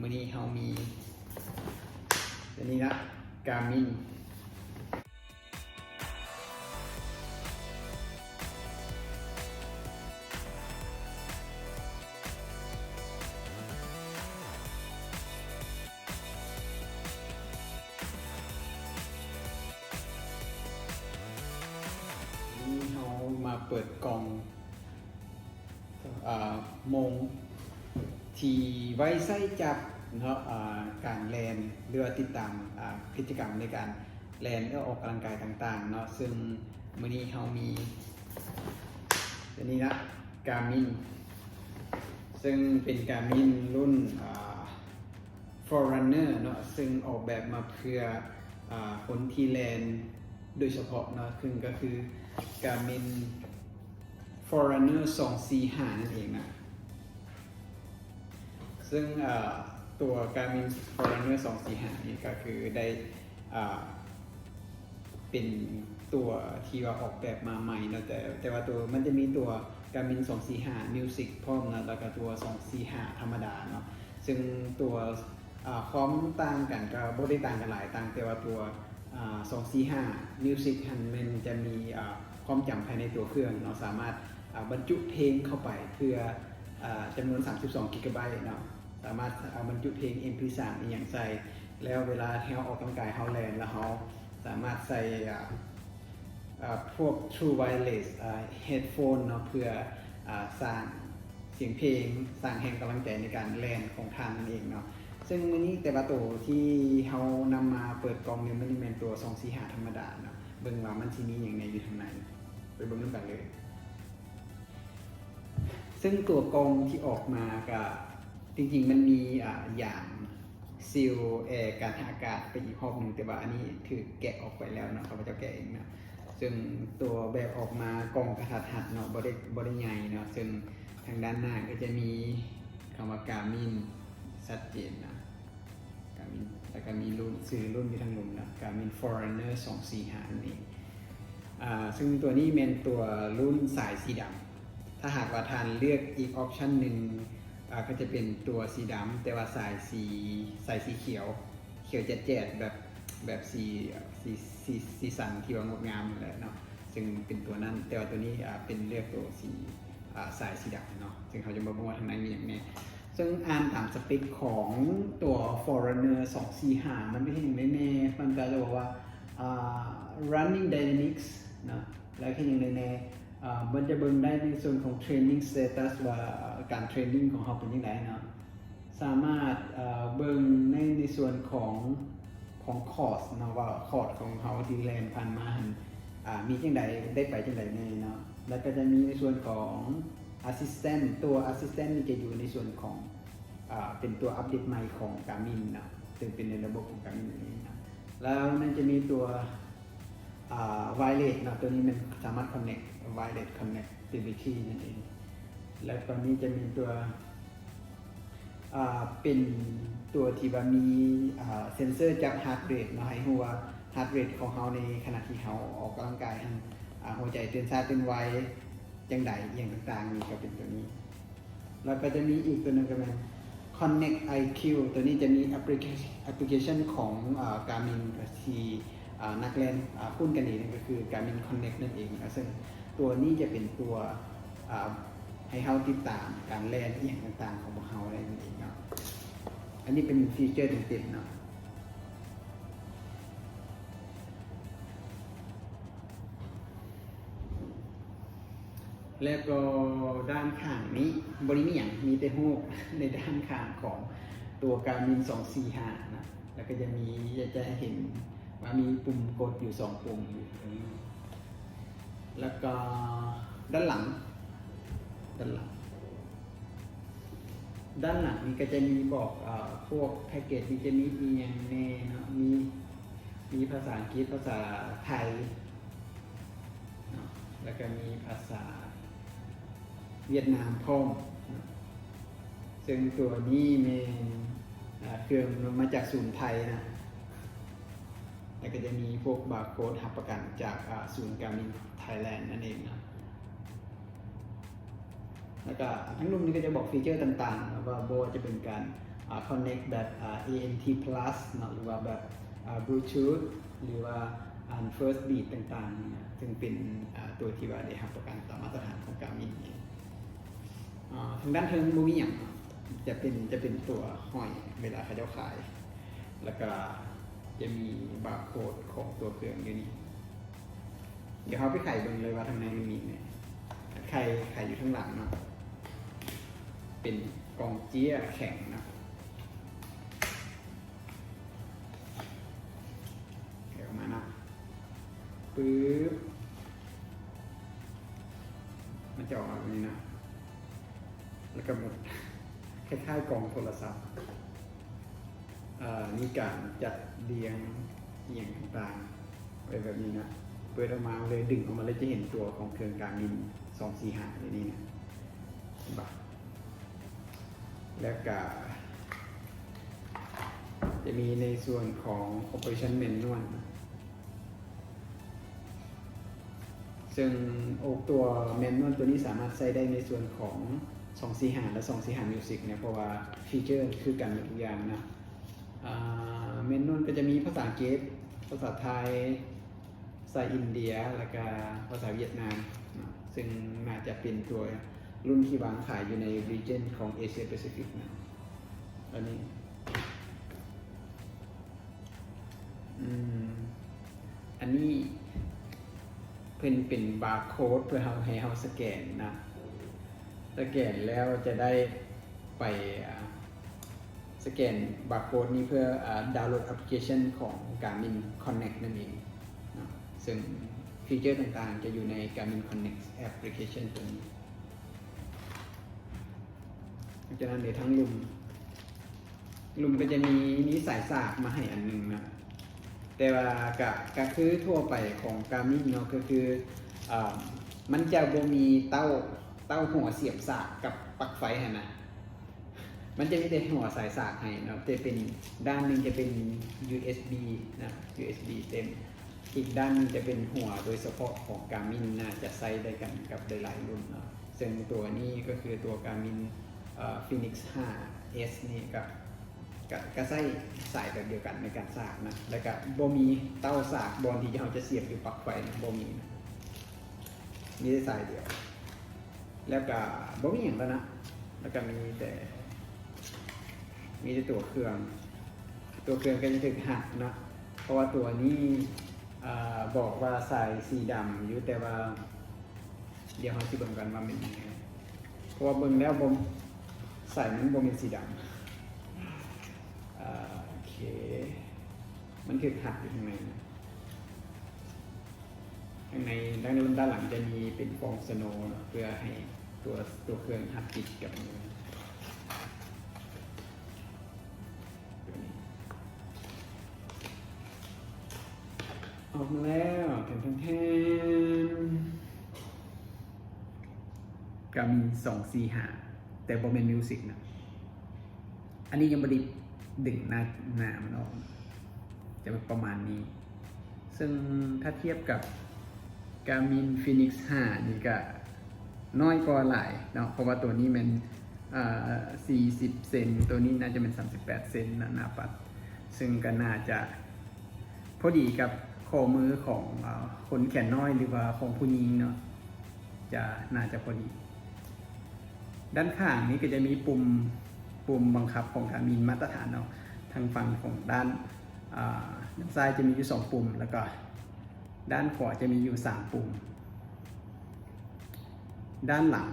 มื้อนี้เรามีตัวนี้นะกามินนี่เรามาเปิดกล่องอมง ที่ไว้ใส่จับเนาะการแลนหรือว่าติดตามกิจกรรมในการแลนและออกกำลังกายต่างๆเนาะซึ่งมื้อนี้เรามีตัวนี้นะการมินซึ่งเป็นการมินรุ่น Forerunner เนาะซึ่งออกแบบมาเพื่ออคนที่แลนโดยเฉพาะเนาะซึ่งก็คือการมิน Forerunner 245นั่นเองนะ ซึ่งตัว Garmin Forerunner 245นี่ก็คือได้เป็นตัวที่ว่าออกแบบมาใหม่เนอะแต่แต่ว่าตัวมันจะมีตัว Garmin 245 Music พร้อมนะแล้วก็ตัว 245 ธรรมดาเนาะซึ่งตัวอ่าความต่างกันก็บ่ได้ต่างกันหลายต่างแต่ว่าตัวอ่า245 Music หันมันจะมีความจำภายในตัวเครื่องเนาะสามารถบรรจุเพลงเข้าไปเพื่ออจำนวน 32 กิกะไบต์เนาะ สามารถเอาบรรจุเพลง MP3 อหย่างใส่ แล้วเวลาที่เราออกกำลังกายเฮาแลนแล้วเราสามารถใส่พวก True Wireless Headphone เนาะเพื่ออสร้างเสียงเพลง สร้างแห่งกำลังใจในการแลนของทานนั่นเองเนาะซึ่งวันนี้แต่ปละตัวที่เรานำมาเปิดกล่องเนี่ยมันจะเป็นตัว245ธรรมดาเนาะเบิ่งว่ามันสิมีอย่างในอยู่ทางในไปเบิ่งนำกันเลย ซึ่งตัวกรองที่ออกมาก็ จริงๆมันมีอ่าอย่างซีลแอร์การหาอากาศไปอีกห้องหนึ่งแต่ว่าอันนี้ถือแกะออกไปแล้วเนาะเขาพเจ้าแกะเองนะซึ่งตัวแบบออกมากล่องกระทัดหัดเนาะบริบริใหญ่เนาะซึ่งทางด้านหน้าก็จะมีคำว่าการมินชัดเจนนะการมินแล้วก็มีรุ่นซื้อรุ่นที่ทางลุมนะการมิน Foreigner 245นั่นเองอ่าซึ่งตัวนี้เป็นตัวรุ่นสายสีดำถ้าหากว่าทานเลือกอีกออปชันหนึ่ง ก็จะเป็นตัวสีดำแต่ว่าสายสีสายสีเขียว เขียวแจ๊ดๆแบบแบบสีสีสีสีสันที่ว่างดงามเลยเนาะซึ่งเป็นตัวนั้น แต่ว่าตัวนี้อ่าเป็นเลือกตัวสีอ่าสายสีดำเนาะซึ่งเขาจะบอกว่าทางในมีอย่างนี้ซึ่งอ่านตามสเปคของตัว Foreigner 245มันไม่ใช่อย่างแน่ๆมันก็จะบอกว่า running dynamics เนะแล้วแค่อย่างแน่ๆมันจะเบิ่งได้ในส่วนของ training status ว่า การเทรนนิ่งของเขาเป็นยังไงเนาะสามารถเบิ่งในในส่วนของของคอร์สเนาะว่าคอร์สของเขาที่แลนผ่านมาหันอ่ามีจังใดได้ไปจังใดแน่เนาะแล้วก็จะมีในส่วนของ assistant ตัว assistant นี่จะอยู่ในส่วนของอ่าเป็นตัวอัปเดตใหม่ของ Garmin เนาะซึ่งเป็นในระบบของ Garmin นี้นะแล้วนั่นจะมีตัวอ่า wireless เนอะตัวนี้มันสามารถ connect wireless connectivity นั่นเอง แล้วตอนนี้จะมีตัวเป็นตัวที่ว่ามีเซนเซอร์จับ heart rate มาให้รู้ว่า heart rate ของเราในขณะที่เราออกกำลังกายหัวใจเต้นช้าเต้นไวจังใดอย่างต่างๆนี่ก็เป็นตัวนี้ แล้วก็จะมีอีกตัวหนึงก็เป็น Connect IQ ตัวนี้จะมีแอปพลิเคชันของอ่า Garmin ทีนักเล่นหุ้นกันเองนั่นก็คือ Garmin Connect นั่นเองนะซึ่งตัวนี้จะเป็นตัว ให้เราติดตามการเล่นอย่างต่างๆ ของพวกเราได้นั่นเองเนาะอันนี้เป็นฟีเจอร์เต็มๆเนาะแล้วก็ด้านข้างนี้บริมีอย่างมีแต่รูปในด้านข้างของตัวการมิน245นะแล้วก็จะมีจะจะเห็นว่ามีปุ่มกดอยู่สองปุ่มอยู่แล้วก็ด้านหลัง ด้านหลัง ด้านหลังนี้ก็จะมีบอกอพวกแพ็กเกจนี้จะมีอีอย่างแน่เนาะมีมีภาษาอังกฤษภาษาไทย แล้วก็มีภาษาเวียดนามพร้อม ซึ่งตัวนี้เป็นเครื่องมาจากศูนย์ไทยนะ แล้วก็จะมีพวกบาร์โค้ดหับประกันจากศูนย์การมินไทยแลนด์นั่นเองนะ แล้วก็ทั้งรุ่นนี้ก็จะบอกฟีเจอร์ต่างๆ ว่าโบจะเป็นการอ่า connect แบบอ่า ANT plus นะหรือว่าแบบ Bluetooth หรือว่าอัน first beat ต่างๆ ซึ่งเป็นตัวที่ว่าได้รับประกันตามมาตรฐานของ Garmin เองทางด้านเทิงบ่มีหยังเนาะจะเป็นจะเป็นตัวห้อยเวลาเขาเจ้าขาย แล้วก็จะมีบาร์โค้ดของตัวเครื่องอยู่นี่ เดี๋ยวเขาไปไขเบิ่งเลยว่าทางในมันมีเนี่ยไข่ไข่อยู่ข้างหลังเนาะ เป็นกองเจี้ยแข็งนะเดี๋ยวมานะปึ๊บมันจะออกแบบนี้นะ แล้วก็หมดคล้ายๆกล่องโทรศัพท์อ่ามีการจัดเรียงเอียงต่างๆไว้แบบนี้นะเปิดออกมาเลยดึงออกมาเลยจะเห็นตัวของเครื่องการมินสองสี่หาในนี้นะเห็นปะ แล้วก็จะมีในส่วนของ operation manual ซึ่งโอกตัวแมนนวลตัวนี้สามารถใช้ได้ในส่วนของ245และ245 Music เนี่ยเพราะว่าฟีเจอร์คือกันหมดทุกอย่างนะแมนนวลก็จะมีภาษาอังกฤษภาษาไทยภาษาอินเดีย แล้วก็ภาษาเวียดนาม ซึ่งน่าจะเป็นตัว รุ่นที่วางขายอยู่ใน region ของเอเชียแปซิฟิกนะอันนี้อันนี้เพิ่นเป็นบาร์โค้ดเพื่อเราให้เราสแกนนะสแกนแล้วจะได้ไปสแกนบาร์โค้ดนี้เพื่อดาวน์โหลดแอปพลิเคชันของ Garmin Connect นั่นเองนะซึ่งฟีเจอร์ต่างๆจะอยู่ใน Garmin Connect Application ตัวนี้ เพราะนั้นเดี๋ยวทั้งลุม ลุมก็จะมีนิสายสากมาให้อันหนึ่งนะแต่ว่ากะก็คือทั่วไปของ Garmin เนาะก็คืออมันจะบ่มีเต้าเต้าหัวเสียบสากกับปลั๊กไฟหันนะมันจะมีแต่หัวสายสากให้เนาะจะเป็นด้านหนึ่งจะเป็น USB นะ USB เต็ม อีกด้านหนึงจะเป็นหัวโดยเฉพาะของ Garmin น่าจะใช้ได้กันกับหลายๆรุ่นเนาะซึ่งตัวนี้ก็คือตัว Garmin เอ่อ Phoenix 5S นี่ก็ก็ก็ใช้สายแบบเดียวกันในการสากนะ แล้วก็บ่มีเต้าสากบอลที่เราจะเสียบอยู่ปลั๊กไฟนะบ่มีนะมีแต่สายเดียว แล้วก็บ่มีอย่างแล้วนะ แล้วก็มีแต่ มีแต่ตัวเครื่อง ตัวเครื่องก็จะถึกหักนะเพราะว่าตัวนี้อบอกว่าใส่สีดำอยู่แต่ว่า เดี๋ยวเราจะเบิ่งกันว่าเป็นยังไงเพราะว่าเบิ่งแล้วบ่ม ใส่มันบ่เป็นสีดำอ่าโอเค มันคือหักอยู่ข้างในนะข้างในด้านด้านหลังจะมีเป็นฟองสโนว์เนเพื่อให้ตัวตัวเครื่องหักติดกับมือตัวนี้ออกมาแล้วแทนแทนแทนกามีสองสีหา แต่บอมเมนมิวสิกนะอันนี้ยังไม่ได้ดึงหน้าหน้ามันออกจะเป็นประมาณนี้ ซึ่งถ้าเทียบกับ Garmin Phoenix 5นี่ก็น้อยกว่าหลายเนาะเพราะว่าตัวนี้มันอ่า40 เซน ตัวนี้น่าจะเป็น 38 เซนนะหน้าปัด ซึ่งก็น่าจะพอดีกับข้อมือของอคนแขนน้อยหรือว่าของผู้หญิงเนาะจะน่าจะพอดี ด้านข้างนี้ก็จะมีปุ่มปุ่มบังคับของการมีมาตรฐานเนาะทางฝั่งของด้านด้านซ้ายจะมีอยู่สองปุ่ม แล้วก็ด้านขวาจะมีอยู่สามปุ่ม ด้านหลัง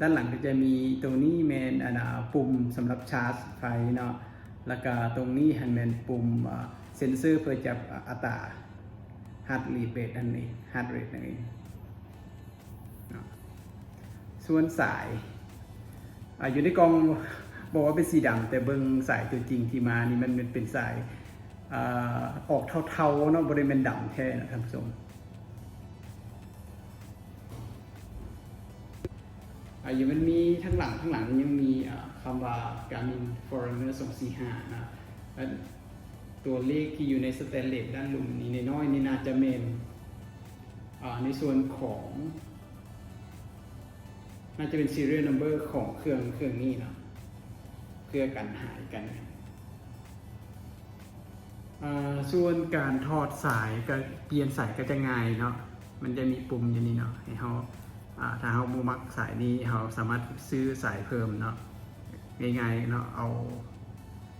ด้านหลังก็จะมีตรงนี้แมนอันน่ะปุ่มสำหรับชาร์จไฟเนาะแล้วก็ตรงนี้หันแมนปุ่มเซ็นเซอร์เพื่อจับอัตรา heart rate rate นั่นเอง heart rate นั่นเองเนาะ ส่วนสายออยู่ในกองบอกว่าเป็นสีดำแต่เบิ้งสายตัวจริงที่มานี่มันเป็นสายออกเทาๆเนาะบริเวณดำแท้นะท่านผู้ชมอะยังมันมีทั้งหลังทั้งหลังยังมีอ่าคำว่า Garmin Forerunner 245นะและตัวเลขที่อยู่ในสแตนเลสด้านลุมนี้ในน้อยนี่น่าจะเมนในส่วนของ น่าจะเป็น serial number ของเครื่องเครื่องนี้เนาะเพื่อกันหายกัน ส่วนการถอดสายก็เปลี่ยนสายก็จะง่ายเนาะ มันจะมีปุ่มอยู่นี่เนาะให้เราอ่าถ้าเราบ่มักสายนี้เราสามารถซื้อสายเพิ่มเนาะง่ายๆเนาะเอา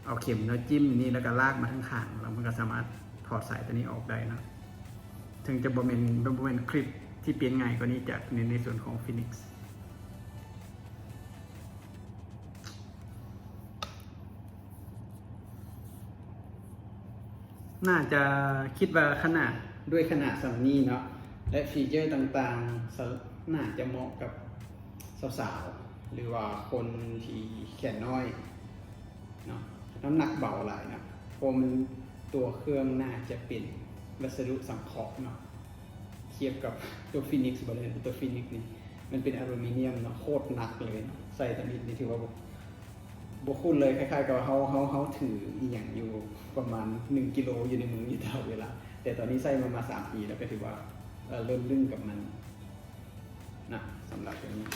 เอาเข็มเนาะจิ้มนี่แล้วก็ลากมาทั้งข้างแล้วมันก็สามารถถอดสายตัวนี้ออกได้เนาะถึงจะบ่เป็นบ่เป็นคลิปที่เปลี่ยนง่ายกว่านี้จากในในส่วนของ Phoenix น่ น่าจะคิดว่าขนาดด้วยขนาดสำนีเนาะและฟีเจอร์ต่างๆน่าจะเหมาะกับสาวๆหรือว่าคนที่แขนน้อยเนาะน้ำหนักเบาหลายนะเพราะมันตัวเครื่องน่าจะเป็นวัสดุสังเคราะห์เนาะเทียบกับตัวฟินิกซ์บอลเลยตัวฟินิกซ์นี่มันเป็นอลูมิเนียมเนาะโคตรหนักเลยเนาะใส่ตอนนี้นี่ถือว่า บกคุณเลยคล้ายๆกับเขาเขาเขาถืออีหยังอยู่ประมาณ 1กิโลอยู่ในมืออยู่ตลอดเวลาแต่ตอนนี้ใส่มามาสามปีแล้วก็ถือว่าเอ่อเริ่มลึ่งกับมันนะสำหรับตัวนี้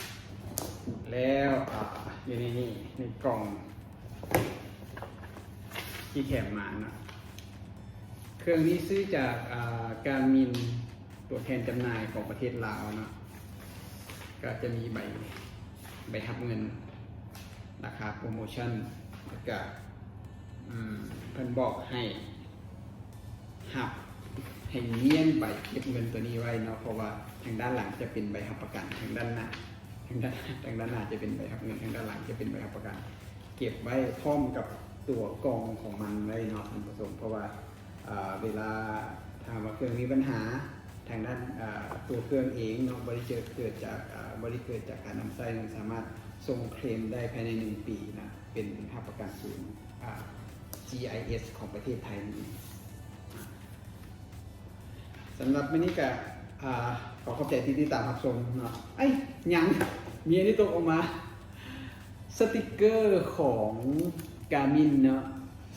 แล้วอยู่ในนี่ในกล่อง ที่แถมมานะเครื่องนี้ซื้อจากการมินตัวแทนจำหน่ายของประเทศลาวนะก็จะมีใบใบหับเงิน ราคาโปรโมชั่นแล้วก็อืมเพิ่นบอกให้หับให้เนียนใบเก็บเงินตัวนี้ไว้เนาะเพราะว่าทางด้านหลังจะเป็นใบหับประกันทางด้านหน้าทางด้านทางด้านหน้าจะเป็นใบหับเงินทางด้านหลังจะเป็นใบหับประกัน เก็บไว้พร้อมกับตัวกองของมันไว้เนาะท่านผู้ชมเพราะว่าเวลาถ้าว่าเครื่องมีปัญหาทางด้านตัวเครื่องเองเนาะบริเกิดเกิดจากบริเกิดจากการนำไส้สามารถ ส่งเคลมได้ภายใน 1 ปีนะ เป็นหับประกันศูนย์ GIS ของประเทศไทยนี่สำหรับวันนี้ก็อ่าขอขอบใจที่ติดตามรับชมเนาะไอ้ยังมีอันนี้ตกออกมา สติกเกอร์ของกามินเนาะ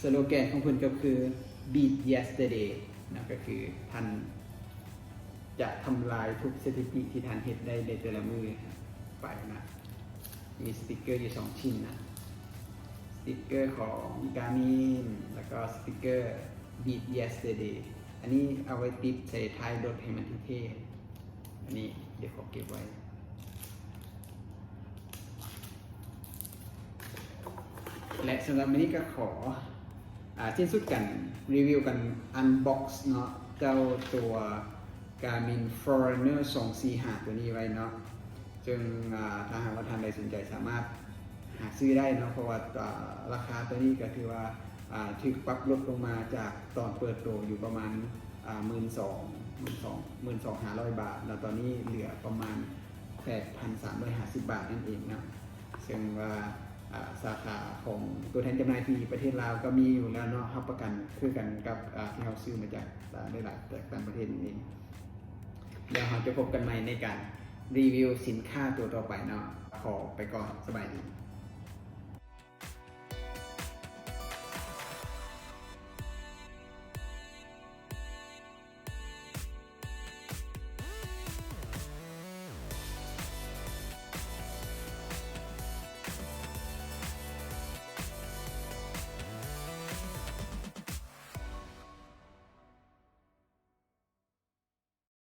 สโลแกนของเพิ่นก็คือ beat yesterday นะก็คือท่านจะทำลายทุกสถิติที่ท่านเฮ็ดได้ในแต่ละมือไปนะ มีสติกเกอร์อยู่สองชิ้นนะ สติกเกอร์ของการมินแล้วก็สติกเกอร์ beat yesterday อันนี้เอาไว้ติดใส่ท้ายรถให้มันเท่ๆอันนี้เดี๋ยวขอเก็บไว้และสำหรับวันนี้ก็ขออาสิ้นสุดกันรีวิวกัน unbox เนาะเจ้าตัว Garmin Foreigner 245 ตัวนี้ไว้เนาะ จึงถ้าหากว่าท่านใดสนใจสามารถหาซื้อได้นะเพราะว่าราคาตัวนี้ก็ถือว่าอ่าถูกปรับลดลงมาจากตอนเปิดตัวอยู่ประมาณหมื่นสองหมื่นสองหมื่นสองห้าร้อยบาท แล้วตอนนี้เหลือประมาณ8,350บบาทนั่นเองนะซึ่งว่าสาขาของตัวแทนจำหน่ายที่ประเทศลาวก็มีอยู่แล้วเนาะรับประกันคือกันกับที่เราซื้อมาจากหลายจากต่างประเทศนี่เดี๋ยวเราจะพบกันใหม่ในการ รีวิวสินค้าตัวต่อไปเนาะขอไปก่อนสบายดี